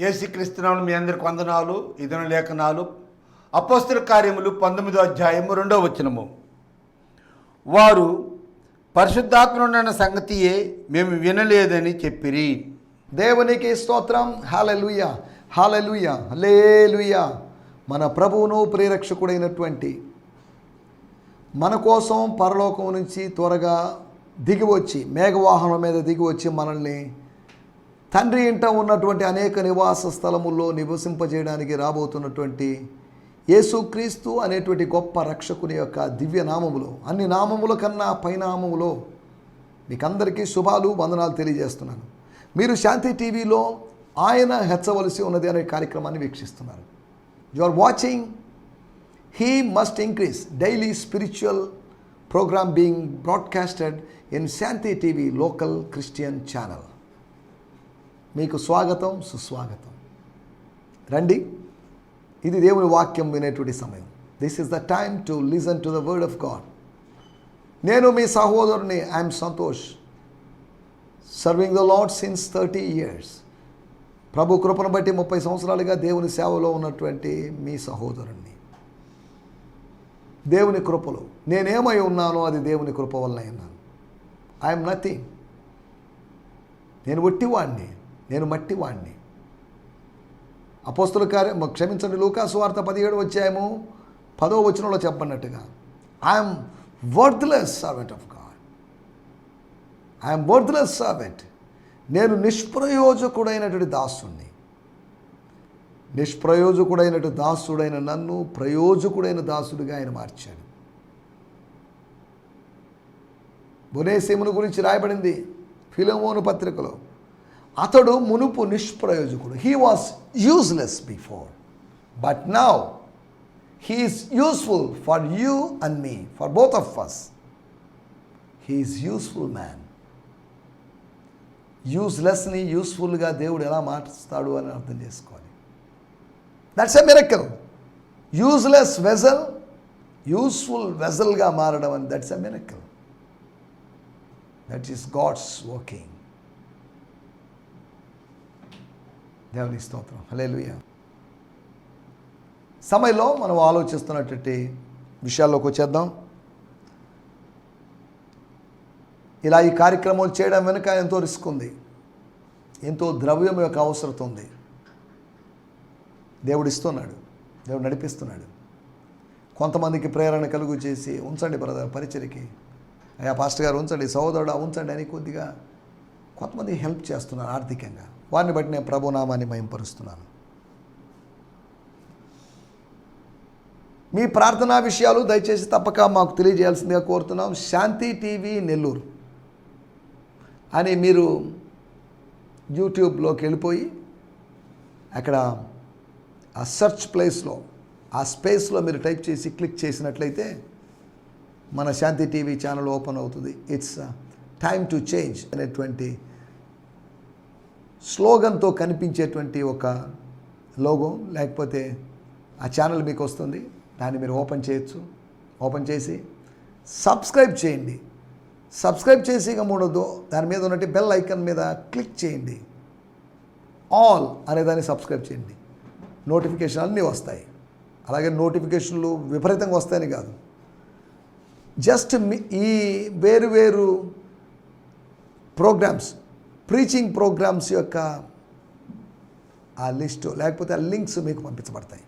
ఏసుక్రీస్తునామం మీ అందరికి వందనాలు ఇదన లేఖనాలు. అపోస్తుల కార్యములు పంతొమ్మిదో అధ్యాయము రెండో వచనము. వారు పరిశుద్ధాత్మనున్న సంగతియే మేము వినలేదని చెప్పిరి. దేవునికి స్తోత్రం. హాలలుయ హాలలుయ హలేలుయ మన ప్రభువును ప్రేరక్షకుడైనటువంటి మన కోసం పరలోకం నుంచి త్వరగా దిగివచ్చి మేఘవాహనం మీద దిగివచ్చి మనల్ని తండ్రి ఇంట ఉన్నటువంటి అనేక నివాస స్థలముల్లో నివసింపజేయడానికి రాబోతున్నటువంటి యేసుక్రీస్తు అనేటువంటి గొప్ప రక్షకుని యొక్క దివ్య నామములో అన్ని నామముల కన్నా పైనామములో మీకందరికీ శుభాలు వందనాలు తెలియజేస్తున్నాను. మీరు శాంతి టీవీలో ఆయన హెచ్చవలసి ఉన్నది అనే కార్యక్రమాన్ని వీక్షిస్తున్నారు. You are watching he must increase daily spiritual programme being broadcasted in Shanti TV local Christian channel మీకు స్వాగతం సుస్వాగతం. రండి. ఇది దేవుని వాక్యం వినేటువంటి సమయం. This is the time to listen to the word of God నేను మీ సహోదరుని I'm Santosh. Serving the lord since thirty years ప్రభు కృపను బట్టి ముప్పై సంవత్సరాలుగా దేవుని సేవలో ఉన్నటువంటి మీ సహోదరుణ్ణి. దేవుని కృపలో. నేనేమై ఉన్నానో అది దేవుని కృప వల్ల అయినాను ఐఎమ్ నథింగ్ నేను ఒట్టివాడిని నేను మట్టి వాణ్ణి అపోస్తుల కార్యం క్షమించండి లూకాసు వార్త పదిహేడు వచ్చాము పదో వచనంలో చెప్పన్నట్టుగా I'm worthless servant of God I'm worthless servant నేను నిష్ప్రయోజకుడైనటువంటి దాసుణ్ణి. నిష్ప్రయోజకుడైనటు దాసుడైన నన్ను ప్రయోజకుడైన దాసుడిగా ఆయన మార్చాడు. బునేసిమును గురించి రాయబడింది ఫిలోమోను పత్రికలో. అతడు మునుపు నిష్ప్రయోజకుడు. He was useless before but now he is useful for you and me for both of us he is useful man యూస్లెస్ని యూస్ఫుల్గా దేవుడు ఎలా మారుస్తాడు అని అర్థం చేసుకోవాలి. That's a miracle useless vessel useful వెజల్గా మారడం అని that's a miracle that is God's working దేవుని స్తోత్రం హలేలుయ సమయంలో మనం ఆలోచిస్తున్నటువంటి విషయాల్లోకి వచ్చేద్దాం. ఇలా ఈ కార్యక్రమాలు చేయడం వెనుక ఎంతో రిస్క్ ఉంది. ఎంతో ద్రవ్యం యొక్క అవసరం ఉంది. దేవుడు ఇస్తున్నాడు దేవుడు నడిపిస్తున్నాడు. కొంతమందికి ప్రేరణ కలుగు చేసి ఉంచండి బ్రదర్ పరిచయకి అయ్యా పాస్టర్ గారు ఉంచండి సహోదరుడు ఉంచండి అని కొద్దిగా కొంతమంది హెల్ప్ చేస్తున్నారు ఆర్థికంగా. వారిని బట్టి నేను ప్రభునామాన్ని మయంపరుస్తున్నాను. మీ ప్రార్థనా విషయాలు దయచేసి తప్పక మాకు తెలియజేయాల్సిందిగా కోరుతున్నాం. శాంతి టీవీ నెల్లూరు. అని మీరు యూట్యూబ్లోకి వెళ్ళిపోయి అక్కడ ఆ సెర్చ్ ప్లేస్లో ఆ స్పేస్లో మీరు టైప్ చేసి క్లిక్ చేసినట్లయితే మన శాంతి టీవీ ఛానల్ ఓపెన్ అవుతుంది. ఇట్స్ టైమ్ టు చేంజ్ అనేటువంటి స్లోగన్తో కనిపించేటువంటి ఒక లోగో లేకపోతే ఆ ఛానల్ మీకు వస్తుంది. దాన్ని మీరు ఓపెన్ చేయొచ్చు. ఓపెన్ చేసి సబ్స్క్రైబ్ చేయండి. సబ్స్క్రైబ్ చేసి ఇక మూడొద్దు దాని మీద ఉన్నట్టు బెల్ ఐకన్ మీద క్లిక్ చేయండి. ఆల్ అనే దాన్ని సబ్స్క్రైబ్ చేయండి. నోటిఫికేషన్ అన్నీ వస్తాయి. అలాగే నోటిఫికేషన్లు విపరీతంగా వస్తాయని కాదు. జస్ట్ మీ ఈ వేరు వేరు ప్రోగ్రామ్స్ ప్రీచింగ్ ప్రోగ్రామ్స్ యొక్క ఆ లిస్టు లేకపోతే ఆ లింక్స్ మీకు పంపించబడతాయి.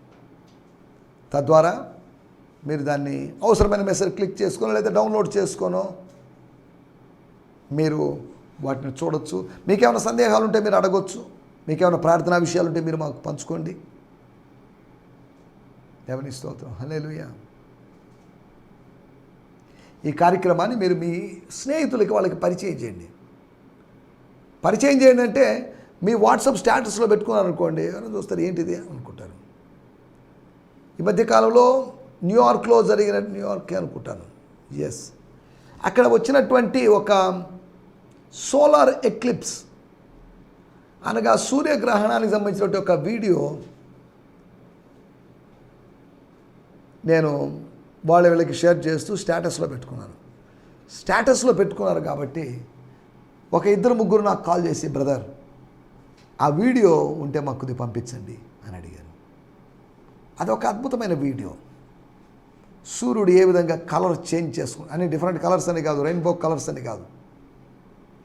తద్వారా మీరు దాన్ని అవసరమైన మెసేజ్ క్లిక్ చేసుకోను లేదా డౌన్లోడ్ చేసుకోనో మీరు వాటిని చూడొచ్చు. మీకేమైనా సందేహాలు ఉంటే మీరు అడగొచ్చు. మీకేమైనా ప్రార్థనా విషయాలు ఉంటే మీరు మాకు పంచుకోండి. ఎవరిని స్తోత్రం. హల్లెలూయా. ఈ కార్యక్రమాన్ని మీరు మీ స్నేహితులకి వాళ్ళకి పరిచయం చేయండి. పరిచయం చేయండి అంటే మీ వాట్సాప్ స్టేటస్లో పెట్టుకున్నారు అనుకోండి ఎవరైనా చూస్తారు ఏంటిది? అనుకుంటారు. ఈ మధ్యకాలంలో న్యూయార్క్లో జరిగిన న్యూయార్క్ అనుకుంటాను. ఎస్ అక్కడ వచ్చినటువంటి ఒక సోలార్ ఎక్లిప్స్ అనగా సూర్యగ్రహణానికి సంబంధించినటువంటి ఒక వీడియో నేను వాళ్ళ వీళ్ళకి షేర్ చేస్తూ స్టేటస్లో పెట్టుకున్నాను. స్టేటస్లో పెట్టుకున్నారు కాబట్టి ఒక ఇద్దరు ముగ్గురు నాకు కాల్ చేసి బ్రదర్ ఆ వీడియో ఉంటే మాకు కొద్దిగా పంపించండి అని అడిగాను అదొక అద్భుతమైన వీడియో. సూర్యుడు ఏ విధంగా కలర్ చేంజ్ చేసుకుని అన్ని డిఫరెంట్ కలర్స్ అని కాదు రెయిన్బో కలర్స్ అని కాదు.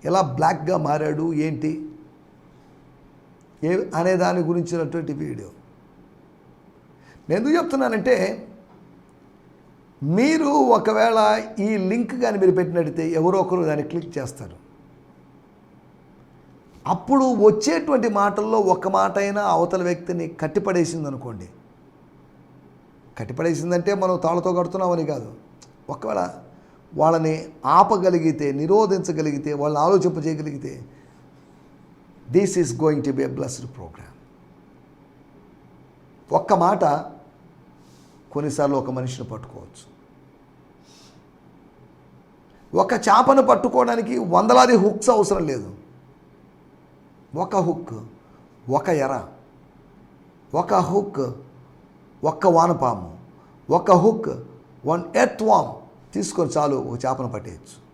ఎలా బ్లాక్గా మారాడు ఏంటి? ఏ అనే దాని గురించినటువంటి వీడియో. నేను ఎందుకు చెప్తున్నానంటే మీరు ఒకవేళ ఈ లింక్ కానీ మీరు పెట్టినట్టయితే ఎవరో ఒకరు దాన్ని క్లిక్ చేస్తారు. అప్పుడు వచ్చేటువంటి మాటల్లో ఒక మాట అయినా అవతల వ్యక్తిని కట్టిపడేసింది అనుకోండి కట్టిపడేసిందంటే మనం తాళతో కడుతున్నామని కాదు. ఒకవేళ వాళ్ళని ఆపగలిగితే నిరోధించగలిగితే వాళ్ళని ఆలోచింపజేయగలిగితే this is going to be a blessed program ఒక్క మాట కొన్నిసార్లు ఒక మనిషిని పట్టుకోవచ్చు. ఒక చేపను పట్టుకోవడానికి వందలాది హుక్స్ అవసరం లేదు. ఒక హుక్ ఒక ఎర ఒక హుక్ ఒక్క వానపాము ఒక హుక్ వన్ ఎర్త్ వామ్ తీసుకొని చాలు ఒక చేపను పట్టేయచ్చు.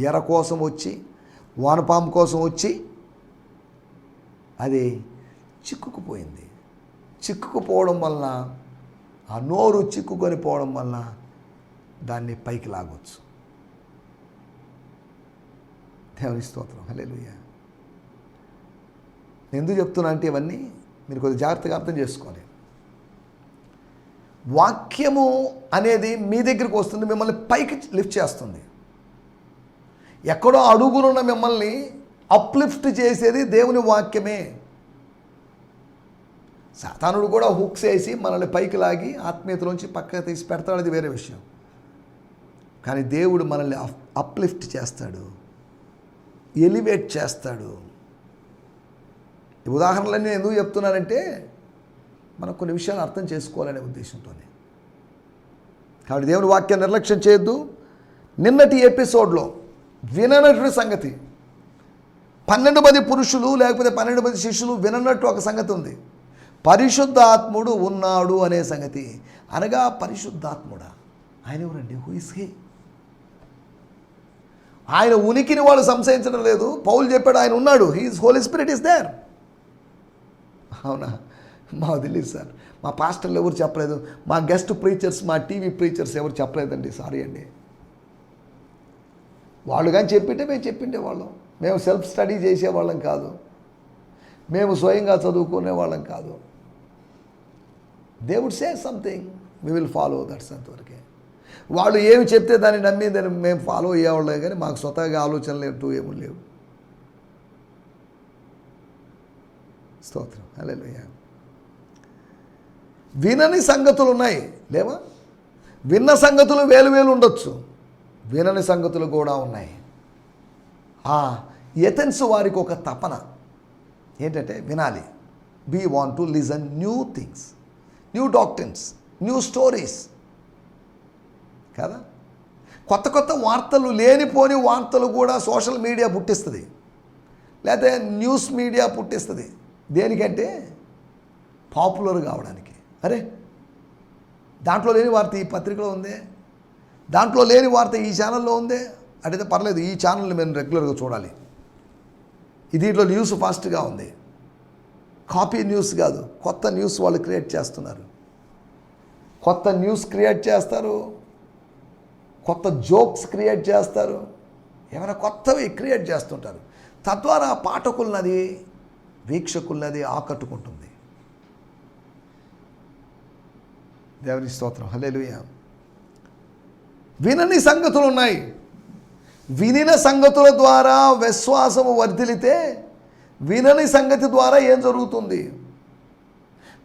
ఎర కోసం వచ్చి వానపాము కోసం వచ్చి అది చిక్కుకుపోయింది. చిక్కుకుపోవడం వలన ఆ నోరు చిక్కుకొని పోవడం వలన దాన్ని పైకి లాగొచ్చు. దేవుని స్తోత్రం. హల్లెలూయా. నేను ఎందుకు చెప్తున్నా అంటే ఇవన్నీ మీరు కొద్దిగా జాగ్రత్తగా అర్థం చేసుకోవాలి. వాక్యము అనేది మీ దగ్గరికి వస్తుంది మిమ్మల్ని పైకి లిఫ్ట్ చేస్తుంది. ఎక్కడో అడుగునున్న మిమ్మల్ని అప్లిఫ్ట్ చేసేది దేవుని వాక్యమే. సాతానుడు కూడా హుక్స్ వేసి మనల్ని పైకి లాగి ఆత్మీయతలోంచి పక్కకు తీసి పెడతాడు అది వేరే విషయం. కానీ దేవుడు మనల్ని అప్- అప్లిఫ్ట్ చేస్తాడు ఎలివేట్ చేస్తాడు. ఉదాహరణలన్నీ నేను ఎందుకు చెప్తున్నానంటే మనం కొన్ని విషయాలు అర్థం చేసుకోవాలనే ఉద్దేశంతోనే. కాబట్టి దేవుని వాక్యాన్ని నిర్లక్ష్యం చేయొద్దు. నిన్నటి ఎపిసోడ్లో విననటువంటి సంగతి. పన్నెండు మంది పురుషులు లేకపోతే పన్నెండు మంది శిష్యులు విననట్టు ఒక సంగతి ఉంది. పరిశుద్ధాత్ముడు ఉన్నాడు అనే సంగతి. అనగా పరిశుద్ధాత్ముడా. ఆయన ఎవరండి? హూ ఇస్ హీ ఆయన ఉనికిని వాళ్ళు సంశయించడం లేదు. పౌలు చెప్పాడు ఆయన ఉన్నాడు. He is holy spirit is there అవునా? మాకు తెలియదు సార్. మా పాస్టర్లు ఎవరు చెప్పలేదు? మా గెస్ట్ ప్రీచర్స్ మా టీవీ ప్రీచర్స్ ఎవరు చెప్పలేదండి. సారీ అండి. వాళ్ళు కానీ చెప్పింటే మేము చెప్పిండే వాళ్ళం మేము సెల్ఫ్ స్టడీ చేసేవాళ్ళం కాదు. మేము స్వయంగా చదువుకునే వాళ్ళం కాదు. దేవుడ్ say something we will follow that's అంతవరకే వాళ్ళు ఏమి చెప్తే దాన్ని నమ్మి దాన్ని మేము ఫాలో అయ్యేవాళ్ళే కానీ మాకు స్వతహాగా ఆలోచనలు లేవు ఏమీ లేవు. స్తోత్రం. హల్లెలూయా. వినని సంగతులు ఉన్నాయి లేవా? విన్న సంగతులు వేలు వేలు ఉండొచ్చు. వినని సంగతులు కూడా ఉన్నాయి. ఆ ఎథెన్స్ వారికి ఒక తపన. ఏంటంటే వినాలి. We want to listen new things new doctors new stories కదా? కొత్త కొత్త వార్తలు లేనిపోని వార్తలు కూడా సోషల్ మీడియా పుట్టిస్తుంది. లేకపోతే న్యూస్ మీడియా పుట్టిస్తుంది. దేనికంటే పాపులర్ కావడానికి. అరే దాంట్లో లేని వార్త ఈ పత్రికలో ఉందే? దాంట్లో లేని వార్త ఈ ఛానల్లో ఉందే? అటైతే పర్లేదు ఈ ఛానల్ని మేము రెగ్యులర్గా చూడాలి. దీంట్లో న్యూస్ ఫాస్ట్గా ఉంది. కాపీ న్యూస్ కాదు కొత్త న్యూస్ వాళ్ళు క్రియేట్ చేస్తున్నారు. కొత్త న్యూస్ క్రియేట్ చేస్తారు కొత్త జోక్స్ క్రియేట్ చేస్తారు ఏమైనా కొత్తవి క్రియేట్ చేస్తుంటారు. తద్వారా పాఠకులనది వీక్షకులది ఆకట్టుకుంటుంది. దేవుని స్తోత్రం. హలేలుయ వినని సంగతులు ఉన్నాయి వినిన సంగతుల ద్వారా విశ్వాసము వర్ధిలితే వినని సంగతి ద్వారా ఏం జరుగుతుంది?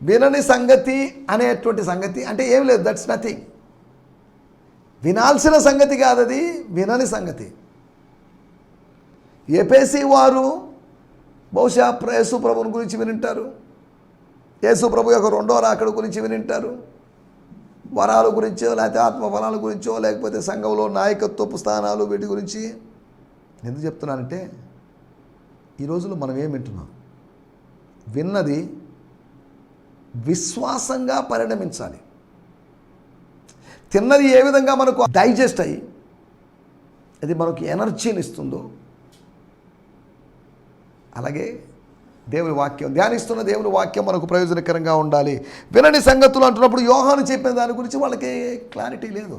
వినని సంగతి అనేటువంటి సంగతి అంటే ఏం లేదు. దట్స్ నథింగ్ వినాల్సిన సంగతి కాదది వినని సంగతి. ఎపేసి వారు బహుశా యేసు ప్రభుని గురించి వినింటారు. యేసు ప్రభు యొక్క రెండో రాకడ గురించి వినింటారు. వరాల గురించో లేకపోతే ఆత్మఫలాల గురించో లేకపోతే సంఘంలో నాయకత్వపు స్థానాలు వీటి గురించి ఎందుకు చెప్తున్నానంటే ఈ రోజుల్లో మనం ఏం వింటున్నాం? విన్నది విశ్వాసంగా పరిణమించాలి. తిన్నది ఏ విధంగా మనకు డైజెస్ట్ అయ్యి అది మనకు ఎనర్జీని ఇస్తుందో అలాగే దేవుని వాక్యం. ధ్యానిస్తున్న దేవుని వాక్యం మనకు ప్రయోజనకరంగా ఉండాలి. వినని సంగతులు అంటున్నప్పుడు యోహాను చెప్పిన దాని గురించి వాళ్ళకి క్లారిటీ లేదు.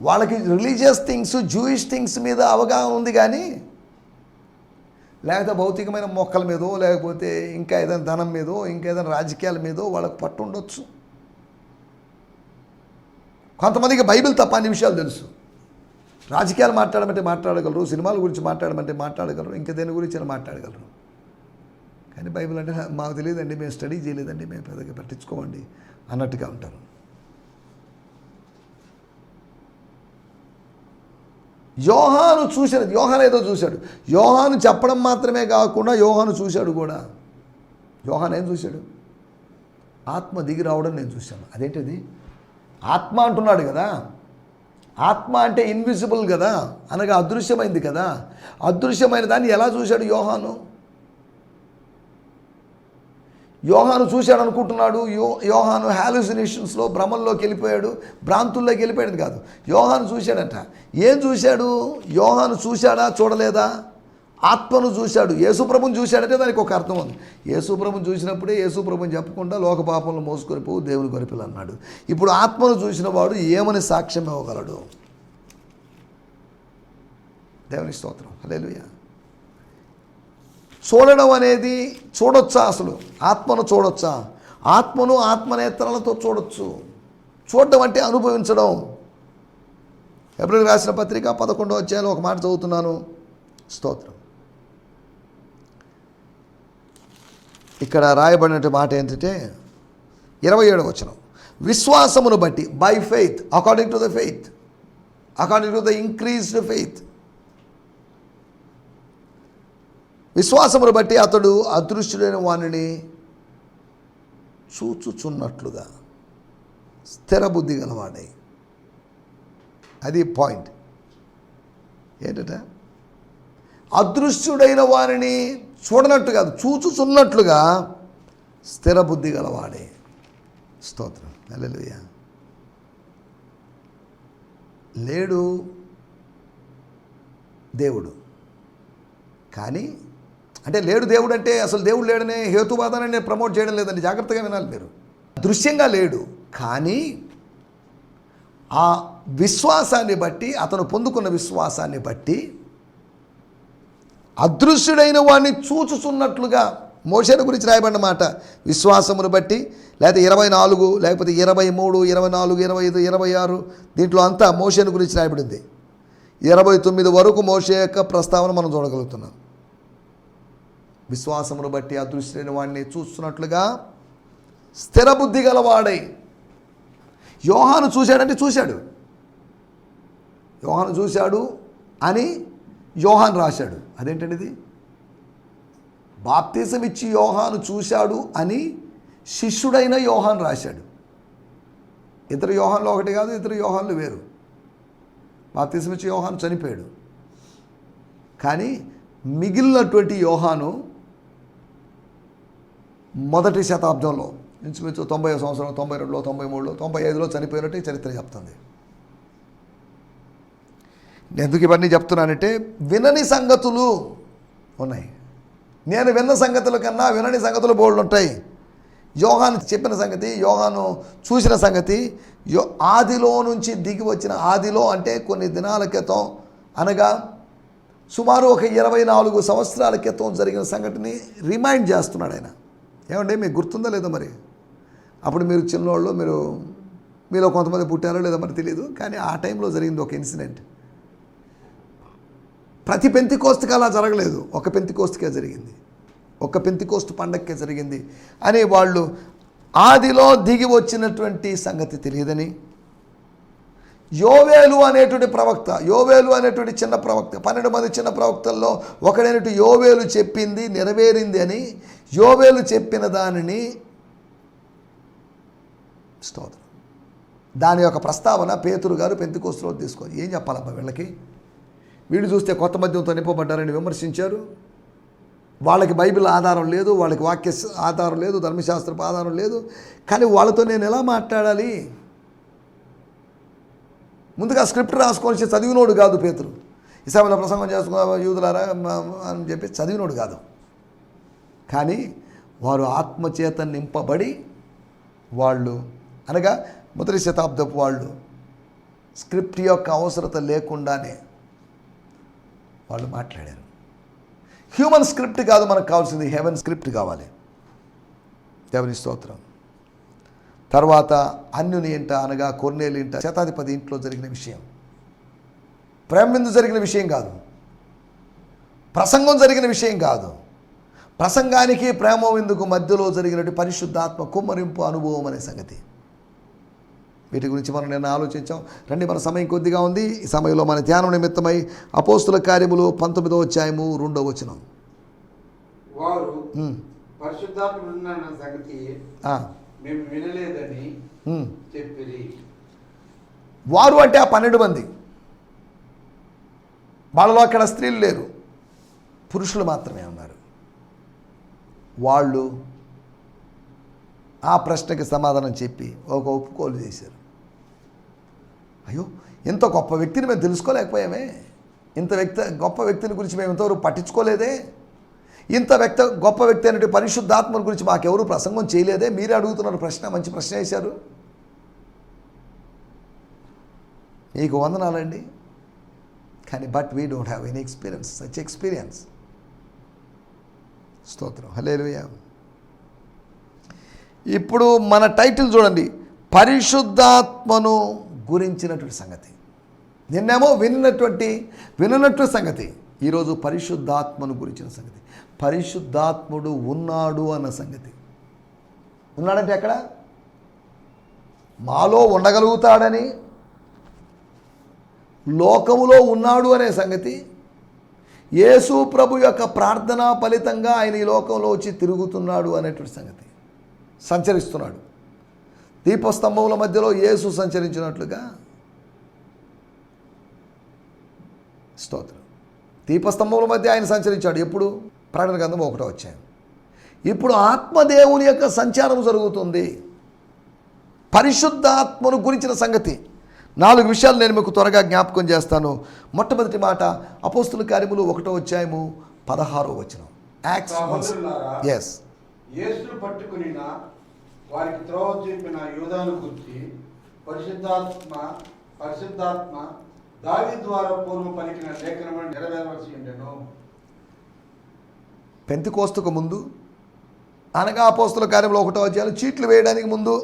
వాళ్ళకి రిలీజియస్ థింగ్స్ జూయిష్ థింగ్స్ మీద అవగాహన ఉంది కానీ లేకపోతే భౌతికమైన మొక్కల మీదో లేకపోతే ఇంకా ఏదైనా ధనం మీదో ఇంకా ఏదైనా రాజకీయాల మీదో వాళ్ళకి పట్టు ఉండొచ్చు కొంతమందికి బైబిల్ తప్ప అన్ని విషయాలు తెలుసు. రాజకీయాలు మాట్లాడమంటే మాట్లాడగలరు సినిమాల గురించి మాట్లాడమంటే మాట్లాడగలరు ఇంకా దేని గురించి అయినా మాట్లాడగలరు. కానీ బైబిల్ అంటే మాకు తెలియదండి మేము స్టడీ చేయలేదండి మేము పెద్దగా పట్టించుకోమండి అన్నట్టుగా ఉంటారు. యోహాను చూశాడు యోహాను ఏదో చూశాడు. యోహాను చెప్పడం మాత్రమే కాకుండా యోహాను చూశాడు కూడా. యోహాను ఏం చూశాడు? ఆత్మ దిగి రావడం నేను చూశాను. అదేంటిది? ఆత్మ అంటున్నాడు కదా. ఆత్మ అంటే ఇన్విజిబుల్ కదా? అనగా అదృశ్యమైంది కదా? అదృశ్యమైన దాన్ని ఎలా చూశాడు యోహాను? యోహాను చూశాడు అనుకుంటున్నాడు యో యోహాను హాలుసినేషన్స్లో భ్రమంలోకి వెళ్ళిపోయాడు. భ్రాంతుల్లోకి వెళ్ళిపోయాడు కాదు. యోహాను చూశాడట. ఏం చూశాడు? యోహాను చూశాడా? చూడలేదా? ఆత్మను చూశాడు. యేసుప్రభుని చూశాడంటే దానికి ఒక అర్థం ఉంది. యేసుప్రభుని చూసినప్పుడే యేసుప్రభుని చెప్పకుండా లోక పాపంలో మోసుకొని పోవు దేవుని గొరిపిలు అన్నాడు. ఇప్పుడు ఆత్మను చూసిన వాడు ఏమని సాక్ష్యం ఇవ్వగలడు? దేవుని స్తోత్రం. హల్లెలూయా. చూడడం అనేది చూడొచ్చా అసలు? ఆత్మను చూడొచ్చా? ఆత్మను ఆత్మనేత్రాలతో చూడొచ్చు. చూడడం అంటే అనుభవించడం. ఎప్పుడు రాసిన పత్రిక పదకొండో వచ్చాయని ఒక మాట చదువుతున్నాను. స్తోత్రం. ఇక్కడ రాయబడిన మాట ఏంటంటే ఇరవై ఏడు వచనం. విశ్వాసమును బట్టి by faith according to the faith according to the increased faith విశ్వాసమును బట్టి అతడు అదృష్టుడైన వాణిని చూచుచున్నట్లుగా స్థిరబుద్ధి గలవాడై. అది పాయింట్ ఏంటట? అదృశ్యుడైన వారిని చూడనట్టు కాదు చూచుచున్నట్లుగా స్థిర బుద్ధి గలవాడే. స్తోత్రం. హల్లెలూయా. లేడు దేవుడు. కానీ అంటే లేడు దేవుడు అంటే అసలు దేవుడు లేడనే హేతువాదాన్ని నేను ప్రమోట్ చేయడం లేదండి. జాగ్రత్తగా వినాలి మీరు. దృశ్యంగా లేడు కానీ ఆ విశ్వాసాన్ని బట్టి అతను పొందుకున్న విశ్వాసాన్ని బట్టి అదృశ్యుడైన వాడిని చూచుచున్నట్లుగా మోషేను గురించి రాయబడిన మాట. విశ్వాసమును బట్టి లేకపోతే ఇరవై నాలుగు లేకపోతే ఇరవై మూడు ఇరవై నాలుగు ఇరవై ఐదు ఇరవై ఆరు దీంట్లో అంతా మోషేను గురించి రాయబడింది. ఇరవై తొమ్మిది వరకు మోషే యొక్క ప్రస్తావన మనం చూడగలుగుతున్నాం. విశ్వాసమును బట్టి అదృశ్యుడైన వాడిని చూస్తున్నట్లుగా స్థిర బుద్ధి గలవాడై యోహాను చూశాడంటే చూశాడు. యోహాను చూశాడు అని యోహాన్ రాశాడు. అదేంటండి ఇది బాప్తీసం ఇచ్చి యోహాను చూశాడు అని శిష్యుడైన యోహాన్ రాశాడు. ఇద్దరు యోహాన్లు ఒకటి కాదు ఇద్దరు యోహాన్లు వేరు. బాప్తీసం ఇచ్చి యోహాను చనిపోయాడు. కానీ మిగిలినటువంటి యోహాను మొదటి శతాబ్దంలో ఇంచుమించు తొంభై సంవత్సరం తొంభై రెండులో తొంభై మూడులో తొంభై ఐదులో చనిపోయినట్టు ఈ చరిత్ర చెప్తుంది. ఎందుకు ఇవన్నీ చెప్తున్నానంటే వినని సంగతులు ఉన్నాయి. నేను విన్న సంగతుల కన్నా వినని సంగతులు బోల్డ్ ఉంటాయి. యోగాను చెప్పిన సంగతి యోగాను చూసిన సంగతి యో ఆదిలో నుంచి దిగి వచ్చిన ఆదిలో అంటే కొన్ని దినాల క్రితం అనగా సుమారు ఒక ఇరవై నాలుగు సంవత్సరాల క్రితం జరిగిన సంఘటనని రిమైండ్ చేస్తున్నాడు ఆయన. ఏమంటే మీకు గుర్తుందా లేదా మరి? అప్పుడు మీరు చిన్నోళ్ళు మీరు మీలో కొంతమంది పుట్టారో లేదో మరి తెలియదు కానీ ఆ టైంలో జరిగింది ఒక ఇన్సిడెంట్. ప్రతి పెంతికోస్తుకి అలా జరగలేదు. ఒక పెంతికోస్తుకే జరిగింది. ఒక పెంతికోస్తు పండక్కే జరిగింది. అని వాళ్ళు ఆదిలో దిగి వచ్చినటువంటి సంగతి తెలియదని యోవేలు అనేటువంటి ప్రవక్త యోవేలు అనేటువంటి చిన్న ప్రవక్త పన్నెండు మంది చిన్న ప్రవక్తల్లో ఒకడైనటువంటి యోవేలు చెప్పింది నెరవేరింది అని యోవేలు చెప్పిన దానిని స్తోత్రం. దాని యొక్క ప్రస్తావన పేతురు గారు పెంతికోస్తులో తీసుకో ఏం చెప్పాలబ్బా వీళ్ళకి? వీళ్ళు చూస్తే కొత్త మద్యంతో నింపబడ్డారని విమర్శించారు. వాళ్ళకి బైబిల్ ఆధారం లేదు వాళ్ళకి వాక్య ఆధారం లేదు ధర్మశాస్త్రపు ఆధారం లేదు. కానీ వాళ్ళతో నేను ఎలా మాట్లాడాలి? ముందుగా స్క్రిప్ట్ రాసుకొని చదివినోడు కాదు పేతురు. ఇసామిల ప్రసంగం చేసుకున్న యూదులారా? అని చెప్పి చదివినోడు కాదు. కానీ వారు ఆత్మచేత నింపబడి వాళ్ళు అనగా మొదటి శతాబ్దపు వాళ్ళు స్క్రిప్ట్ యొక్క అవసరత లేకుండానే వాళ్ళు మాట్లాడారు. హ్యూమన్ స్క్రిప్ట్ కాదు మనకు కావాల్సింది హెవెన్ స్క్రిప్ట్ కావాలి. దేవుని స్తోత్రం. తర్వాత అన్యుని ఇంట అనగా కొన్నేలు ఏంట శతాధిపతి ఇంట్లో జరిగిన విషయం. ప్రేమ విందు జరిగిన విషయం కాదు. ప్రసంగం జరిగిన విషయం కాదు. ప్రసంగానికి ప్రేమ విందుకు మధ్యలో జరిగినటువంటి పరిశుద్ధాత్మ కుమ్మరింపు అనుభవం అనే సంగతి. వీటి గురించి మనం నేను ఆలోచించాం. రండి మన సమయం కొద్దిగా ఉంది. ఈ సమయంలో మన ధ్యానం నిమిత్తమై అపోస్తుల కార్యములు పంతొమ్మిదో అధ్యాయము రెండో వచనం. వారు సంగతి మేము వినలేదని. చెప్పిరి. వారు అంటే ఆ పన్నెండు మంది. వాళ్ళలో అక్కడ స్త్రీలు లేరు. పురుషులు మాత్రమే ఉన్నారు. వాళ్ళు ఆ ప్రశ్నకి సమాధానం చెప్పి ఒక ఒప్పుకోలు చేశారు. అయ్యో ఇంత గొప్ప వ్యక్తిని మేము తెలుసుకోలేకపోయామే. ఇంత వ్యక్తి గొప్ప వ్యక్తిని గురించి మేము ఇంతవరకు పట్టించుకోలేదే. ఇంత వ్యక్త గొప్ప వ్యక్తి అనేటి పరిశుద్ధాత్మల గురించి మాకెవరూ ప్రసంగం చేయలేదే. మీరే అడుగుతున్నారు ప్రశ్న మంచి ప్రశ్న వేశారు. మీకు వందనాలండి. కానీ but we don't have any experience such experience స్తోత్రం. హలేలుయ ఇప్పుడు మన టైటిల్ చూడండి. పరిశుద్ధాత్మను గురించినటువంటి సంగతి. నిన్నేమో విన్నటువంటి విననట్టు సంగతి. ఈరోజు పరిశుద్ధాత్మను గురించిన సంగతి. పరిశుద్ధాత్ముడు ఉన్నాడు అన్న సంగతి. ఉన్నాడంటే ఎక్కడ? మాలో ఉండగలుగుతాడని లోకములో ఉన్నాడు అనే సంగతి. యేసు ప్రభు యొక్క ప్రార్థన ఫలితంగా ఆయన ఈ లోకంలో వచ్చి తిరుగుతున్నాడు అనేటువంటి సంగతి. సంచరిస్తున్నాడు. దీపస్తంభముల మధ్యలో యేసు సంచరించినట్లుగా. స్తోత్రం. దీపస్తంభముల మధ్య ఆయన సంచరించాడు. ఎప్పుడు? ప్రకటన గ్రంథం ఒకటో వచ్చాయి ఇప్పుడు ఆత్మదేవుని యొక్క సంచారం జరుగుతుంది. పరిశుద్ధాత్మను గురించిన సంగతి. నాలుగు విషయాలు నేను మీకు త్వరగా జ్ఞాపకం చేస్తాను. మొట్టమొదటి మాట అపోస్తుల కార్యములు ఒకటో అధ్యాయము పదహారో వచనం. సహోదరులారా, ఎస్ వారికి త్రోవ చూపిన యూదాను గురించి పరిశుద్ధాత్మ పరిశుద్ధాత్మ దావి ద్వారా పూర్వం పలికిన లేఖనములను నెరవేరవలసి ఉండెను. పెంతికోస్తుకు ముందు అనగా అపోస్తుల కార్యంలో ఒకటో అధ్యాయంలో చీట్లు వేయడానికి ముందు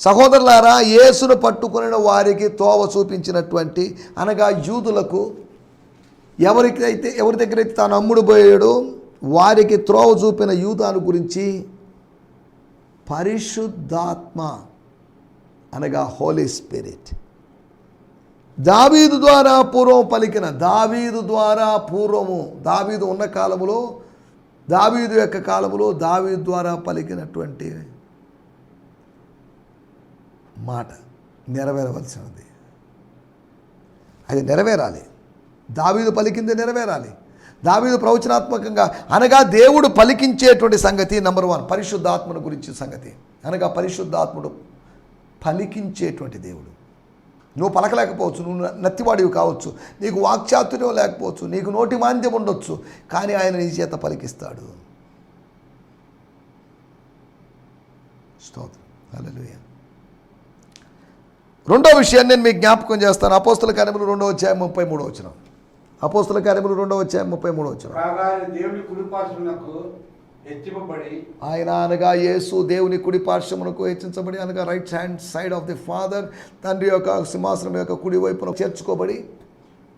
సహోదరులారా యేసును పట్టుకుని వారికి తోవ చూపించినటువంటి అనగా యూదులకు ఎవరికైతే ఎవరి దగ్గరైతే తాను అమ్ముడు పోయాడో వారికి త్రోవ చూపిన యూదాను గురించి పరిశుద్ధాత్మ అనగా హోలీ స్పిరిట్ దావీదు ద్వారా పూర్వం పలికిన దావీదు ద్వారా పూర్వము దావీదు ఉన్న కాలములో దావీదు యొక్క కాలములో దావీదు ద్వారా పలికినటువంటి మాట నెరవేరవలసినది. అది నెరవేరాలి. దావీదు పలికింది నెరవేరాలి. దావీదు ప్రవచనాత్మకంగా అనగా దేవుడు పలికించేటువంటి సంగతి నెంబర్ వన్ పరిశుద్ధాత్మను గురించి సంగతి. అనగా పరిశుద్ధాత్ముడు పలికించేటువంటి దేవుడు. నువ్వు పలకలేకపోవచ్చు నువ్వు నత్తివాడివి కావచ్చు నీకు వాక్చాతుర్యం లేకపోవచ్చు నీకు నోటి మాంద్యం ఉండొచ్చు కానీ ఆయన నీ చేత పలికిస్తాడు. స్తోత్రం. అలలుయ రెండో విషయాన్ని నేను మీకు జ్ఞాపకం చేస్తాను. అపోస్తుల కార్యములు రెండో అధ్యాయం ముప్పై మూడో వచ్చినాం అపోస్తుల కార్యములు రెండో అధ్యాయం ముప్పై మూడో వచ్చిన ఆయన అనగా యేసు దేవుని కుడి పార్శ్వమునకు హెచ్చించబడి అనగా right hand side of the father తండ్రి యొక్క సింహాసనం యొక్క కుడి వైపున చేర్చుకోబడి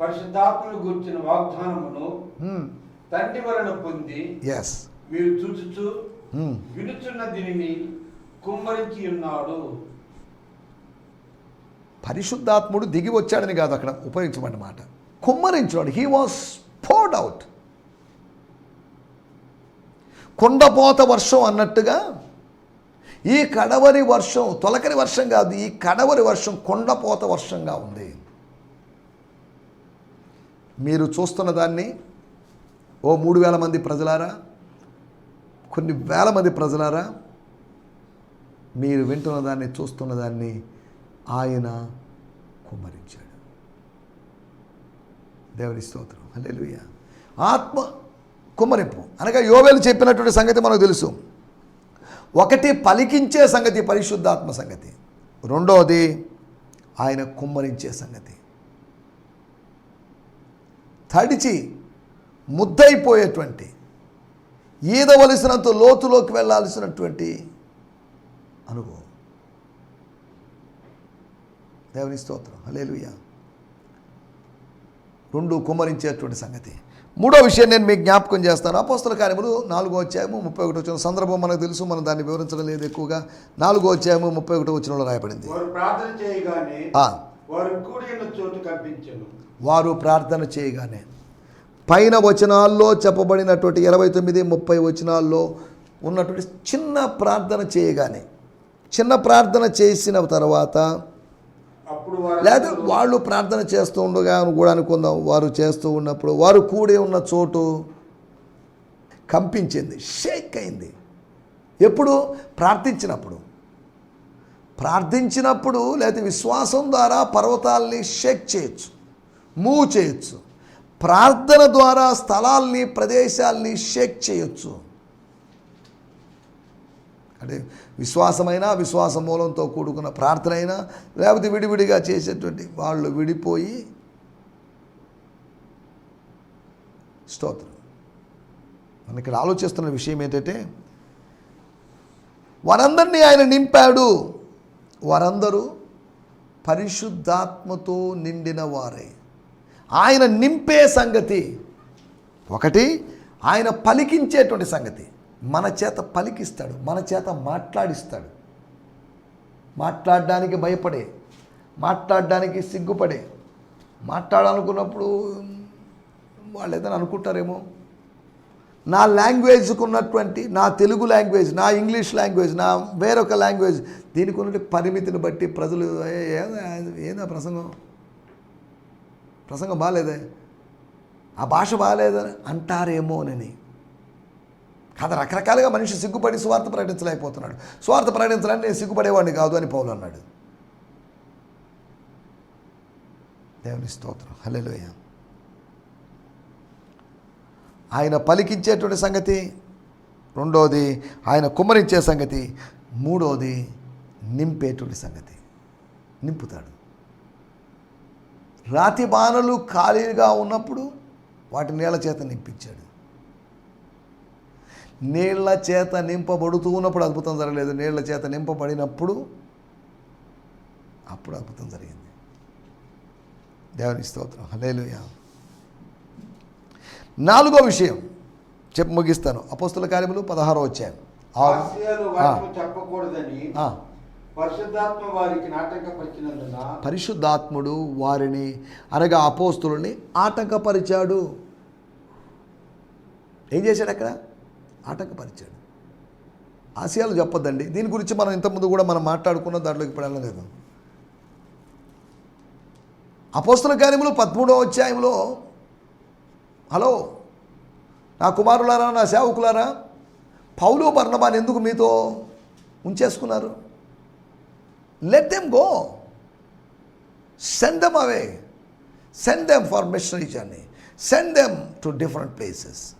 పరిశుద్ధాత్మను గురించిన వాగ్దానమును తండ్రి వలన పొంది ఎస్ మీరు చూచుచు వినుచున్న దీనిని కుమ్మరించి ఉన్నాడు. పరిశుద్ధాత్ముడు దిగి వచ్చాడని కాదు అక్కడ ఉపయోగించబడిన మాట. కుమ్మరించాడు హీ వాస్ పోర్డ్ అవుట్ కుండపోత వర్షం అన్నట్టుగా ఈ కడవరి వర్షం తొలకరి వర్షం కాదు ఈ కడవరి వర్షం కొండపోత వర్షంగా ఉంది. మీరు చూస్తున్న దాన్ని ఓ మూడు వేల మంది ప్రజలారా కొన్ని వేల మంది ప్రజలారా మీరు వింటున్న దాన్ని చూస్తున్న దాన్ని ఆయన కుమ్మరించాడు. దేవుని స్తోత్రం. హల్లెలూయ. ఆత్మ కుమ్మరింపు. అనగా యోవేలు చెప్పినటువంటి సంగతి మనకు తెలుసు. ఒకటి పలికించే సంగతి పరిశుద్ధాత్మ సంగతి. రెండవది ఆయన కుమ్మరించే సంగతి. తడిచి ముద్దయిపోయేటువంటి ఈదవలసినంత లోతులోకి వెళ్ళాల్సినటువంటి అనుభవం. దేవుని స్తోత్రం. హల్లెలూయా. రెండు కుమ్మరించేటువంటి సంగతి. మూడో విషయం నేను మీకు జ్ఞాపకం చేస్తాను. అపోస్తల కార్యములు నాలుగో అధ్యాయము ముప్పై ఒకటి వచ్చిన సందర్భం మనకు తెలుసు మనం దాన్ని వివరించడం లేదు ఎక్కువగా. నాలుగో అధ్యాయము ముప్పై ఒకటి వచ్చినలో రాయబడింది. వారు ప్రార్థన చేయగానే పైన వచనాల్లో చెప్పబడినటువంటి ఇరవై తొమ్మిది ముప్పై వచనాల్లో ఉన్నటువంటి చిన్న ప్రార్థన చేయగానే చిన్న ప్రార్థన చేసిన తర్వాత లేదా వాళ్ళు ప్రార్థన చేస్తూ ఉండగా కూడా అనుకుందాం. వారు చేస్తూ ఉన్నప్పుడు వారు కూడి ఉన్న చోటు కంపించింది షేక్ అయింది. ఎప్పుడు? ప్రార్థించినప్పుడు. ప్రార్థించినప్పుడు లేదా విశ్వాసం ద్వారా పర్వతాల్ని షేక్ చేయొచ్చు మూవ్ చేయొచ్చు. ప్రార్థన ద్వారా స్థలాల్ని ప్రదేశాల్ని షేక్ చేయొచ్చు. అంటే విశ్వాసమైన విశ్వాస మూలంతో కూడుకున్న ప్రార్థన అయినా లేకపోతే విడివిడిగా చేసేటువంటి వాళ్ళు విడిపోయి స్తోత్రం. మనం ఇక్కడ ఆలోచిస్తున్న విషయం ఏంటంటే వారందరినీ ఆయన నింపాడు. వారందరూ పరిశుద్ధాత్మతో నిండిన వారే. ఆయన నింపే సంగతి ఒకటి ఆయన పలికించేటువంటి సంగతి. మన చేత పలికిస్తాడు మన చేత మాట్లాడిస్తాడు. మాట్లాడడానికి భయపడే మాట్లాడడానికి సిగ్గుపడే మాట్లాడాలనుకున్నప్పుడు వాళ్ళు ఏదైనా అనుకుంటారేమో. నా లాంగ్వేజ్కు ఉన్నటువంటి నా తెలుగు లాంగ్వేజ్ నా ఇంగ్లీష్ లాంగ్వేజ్ నా వేరొక లాంగ్వేజ్ దీనికి ఉన్నటువంటి పరిమితిని బట్టి ప్రజలు ఏదా ఏదా ప్రసంగం? ప్రసంగం బాగాలేదే? ఆ భాష బాగాలేదని అంటారేమోనని. కథ రకరకాలుగా మనిషి సిగ్గుపడి స్వార్థ ప్రకటించలేకపోతున్నాడు. స్వార్థ ప్రకటించడానికి నేను సిగ్గుపడేవాడిని కాదు అని పౌలు అన్నాడు. దేవుని స్తోత్రం. హలెలోయ ఆయన పలికించేటువంటి సంగతి రెండోది ఆయన కుమ్మరించే సంగతి మూడోది నింపేటువంటి సంగతి. నింపుతాడు. రాతి బాణలు ఖాళీగా ఉన్నప్పుడు వాటి నీళ్ళ చేత నింపించాడు. నీళ్ళ చేత నింపబడుతూ ఉన్నప్పుడు అద్భుతం జరగలేదు. నీళ్ళ చేత నింపబడినప్పుడు అప్పుడు అద్భుతం జరిగింది. దేవుని స్తోత్రం. హలేలుయ నాలుగో విషయం చెప్పి ముగిస్తాను. అపోస్తుల కార్యములు పదహారో వచ్చాయి పరిశుద్ధాత్ముడు వారిని అనగా అపోస్తులని ఆటంకపరిచాడు. ఏం చేశాడు అక్కడ? ఆటంకపరిచాడు. ఆశయాలు చెప్పొద్దండి. దీని గురించి మనం ఇంతకుముందు కూడా మనం మాట్లాడుకున్న దాంట్లోకి పడాలి వెళ్ళలేదు అపోస్తుల కార్యములు పదమూడవ అధ్యాయంలో హలో నా కుమారులారా నా సేవకులారా పౌలు బర్ణబాని ఎందుకు మీతో ఉంచేసుకున్నారు? Let them go send them away send them for missionary journey send them to different places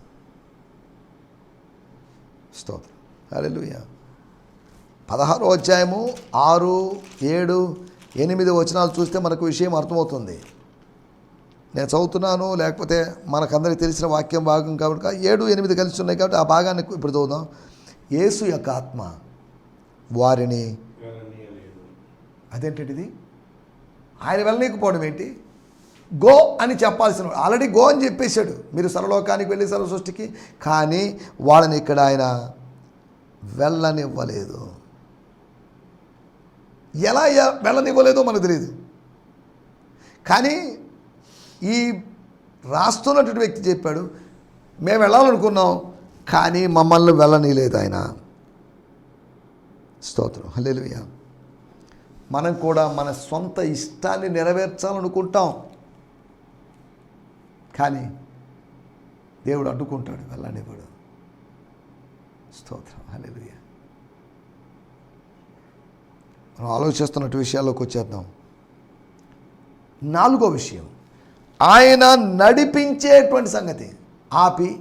స్తోత్రం. హల్లెలూయ. పదహారో అధ్యాయము ఆరు ఏడు ఎనిమిది వచనాలు చూస్తే మనకు విషయం అర్థమవుతుంది. నేను చదువుతున్నాను లేకపోతే మనకందరికి తెలిసిన వాక్యం భాగం కాబట్టి ఏడు ఎనిమిది కలిసి ఉన్నాయి కాబట్టి ఆ భాగాన్ని ఇప్పుడు చదువుదాం. యేసు యొక్క ఆత్మ వారిని ఇది? ఆయన వెళ్ళనీకపోవడం ఏంటి? గో అని చెప్పాల్సిన ఆల్రెడీ గో అని చెప్పేశాడు. మీరు సర్వలోకానికి వెళ్ళి సర్వ సృష్టికి కానీ వాళ్ళని ఇక్కడ ఆయన వెళ్ళనివ్వలేదు. ఎలా వెళ్ళనివ్వలేదో మనకు తెలియదు. కానీ ఈ రాస్తున్నటువంటి వ్యక్తి చెప్పాడు మేము వెళ్ళాలనుకున్నాం కానీ మమ్మల్ని వెళ్ళనీయలేదు ఆయన. స్తోత్రం. హల్లెలూయా. మనం కూడా మన సొంత ఇష్టాన్ని నెరవేర్చాలనుకుంటాం. కానీ దేవుడు అడ్డుకుంటాడు వెళ్ళనివ్వడు. స్తోత్రం. హల్లెలూయా. మనం ఆలోచిస్తున్నట్టు విషయాల్లోకి వచ్చేద్దాం. నాలుగో విషయం. ఆయన నడిపించేటువంటి సంగతి. ఆపి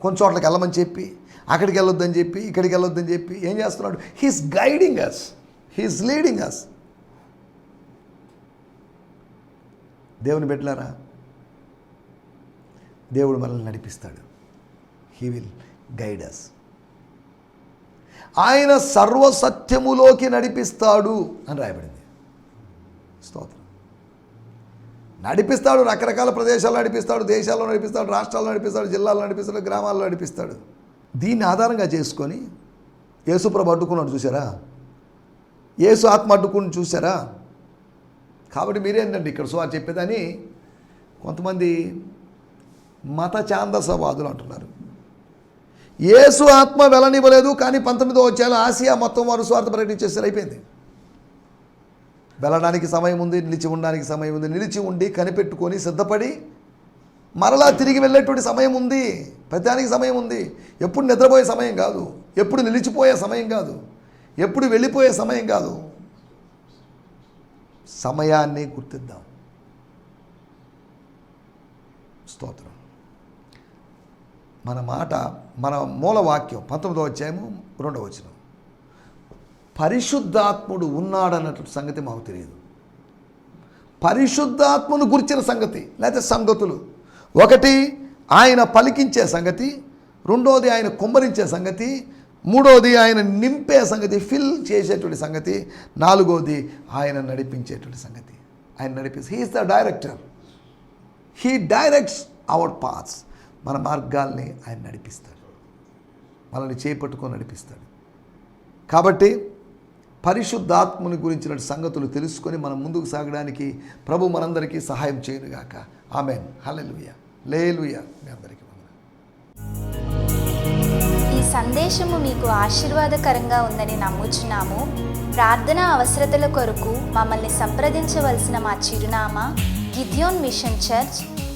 కొన్ని చోట్లకి వెళ్ళమని చెప్పి అక్కడికి వెళ్ళొద్దని చెప్పి ఇక్కడికి వెళ్ళొద్దని చెప్పి ఏం చేస్తున్నాడు? He's guiding us he's leading us దేవుని పెట్టలారా దేవుడు మనల్ని నడిపిస్తాడు. హీ విల్ గైడ్ అస్ ఆయన సర్వసత్యములోకి నడిపిస్తాడు అని రాయబడింది. స్తోత్రం. నడిపిస్తాడు రకరకాల ప్రదేశాల్లో నడిపిస్తాడు దేశాల్లో నడిపిస్తాడు రాష్ట్రాల్లో నడిపిస్తాడు జిల్లాల్లో నడిపిస్తాడు గ్రామాల్లో నడిపిస్తాడు. దీన్ని ఆధారంగా చేసుకొని యేసుప్రభు అడ్డుకున్నాడు చూసారా యేసు ఆత్మ అడ్డుకుని చూసారా కాబట్టి మీరేంటండి ఇక్కడ సువార్ చెప్పేదని కొంతమంది మత ఛాందసవాదులు అంటున్నారు. యేసు ఆత్మ వెళ్ళనివ్వలేదు కానీ పంతొమ్మిదో వచ్చేలా ఆసియా మొత్తం వారు స్వార్థ ప్రకటించేస్తారు అయిపోయింది. వెళ్ళడానికి సమయం ఉంది నిలిచి ఉండడానికి సమయం ఉంది. నిలిచి ఉండి కనిపెట్టుకొని సిద్ధపడి మరలా తిరిగి వెళ్ళేటువంటి సమయం ఉంది. ప్రతిదానికి సమయం ఉంది. ఎప్పుడు నిద్రపోయే సమయం కాదు. ఎప్పుడు నిలిచిపోయే సమయం కాదు. ఎప్పుడు వెళ్ళిపోయే సమయం కాదు. సమయాన్ని గుర్తిద్దాం. స్తోత్రం. మన మాట మన మూలవాక్యం పంతొమ్మిదో అధ్యాయము రెండవ వచనం. పరిశుద్ధాత్ముడు ఉన్నాడన్నటువంటి సంగతి మాకు తెలియదు. పరిశుద్ధాత్మను గురించిన సంగతి లేకపోతే సంగతులు. ఒకటి ఆయన పలికించే సంగతి రెండోది ఆయన కుమ్మరించే సంగతి మూడోది ఆయన నింపే సంగతి ఫిల్ చేసేటువంటి సంగతి నాలుగోది ఆయన నడిపించేటువంటి సంగతి. ఆయన నడిపి he is the director he directs our paths మన మార్గాల్ని ఆయన నడిపిస్తాడు. మనల్ని చేపట్టుకొని నడిపిస్తాడు. కాబట్టి పరిశుద్ధాత్ముని గురించిన సంగతులు తెలుసుకొని మనం ముందుకు సాగడానికి ప్రభు మనందరికీ సహాయం చేయనుగాక. ఆమెన్. హల్లెలూయా. లేలుయ. మీ అందరికీ ఈ సందేశము మీకు ఆశీర్వాదకరంగా ఉందని నమ్ముచున్నాము. ప్రార్థన అవసరతల కొరకు మమ్మల్ని సంప్రదించవలసిన మా చిరునామా గిద్యోన్ మిషన్ చర్చ్